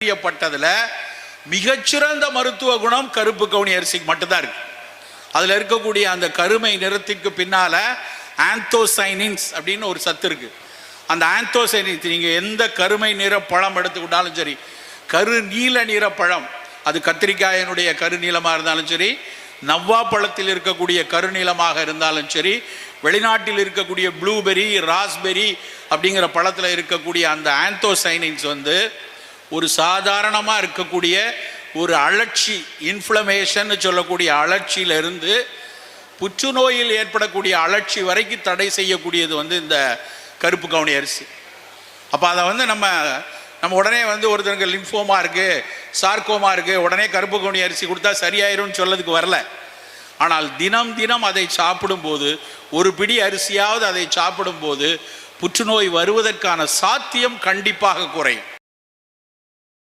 அறியப்பட்டதுல மிகச்சிறந்த மருத்துவ குணம் கருப்பு கவுனி அரிசிக்கு மட்டும்தான் இருக்கு. அதுல இருக்கக்கூடிய அந்த கருமை நிறத்திற்கு பின்னால ஆந்தோசைனின்ஸ் அப்படின்னு ஒரு சத்து இருக்கு. அந்த ஆந்தோசைனின்ஸ் நீங்க எந்த கருமை நிற பழம் எடுத்துக்கிட்டாலும் சரி கரு நீல நிற பழம் அது கத்திரிக்காயினுடைய கருநீளமாக இருந்தாலும் சரி நவ்வா பழத்தில் இருக்கக்கூடிய கருநீளமாக இருந்தாலும் சரி வெளிநாட்டில் இருக்கக்கூடிய ப்ளூபெரி ராஸ்பெரி அப்படிங்கிற பழத்தில் இருக்கக்கூடிய அந்த ஆந்தோசைனின்ஸ் வந்து ஒரு சாதாரணமாக இருக்கக்கூடிய ஒரு அழற்சி இன்ஃப்ளமேஷன் சொல்லக்கூடிய அழற்சியிலிருந்து புற்றுநோயில் ஏற்படக்கூடிய அழற்சி வரைக்கும் தடை செய்யக்கூடியது வந்து இந்த கருப்பு கவுனி அரிசி. அப்போ அதை வந்து நம்ம நம்ம உடனே வந்து ஒருத்தருக்கு லிம்ஃபோமா இருக்குது சார்க்கோமா இருக்குது உடனே கருப்பு கவுனி அரிசி கொடுத்தா சரியாயிரும்னு சொல்லதுக்கு வரல. ஆனால் தினம் தினம் அதை சாப்பிடும்போது ஒரு பிடி அரிசியாவது அதை சாப்பிடும்போது புற்றுநோய் வருவதற்கான சாத்தியம் கண்டிப்பாக குறையும்.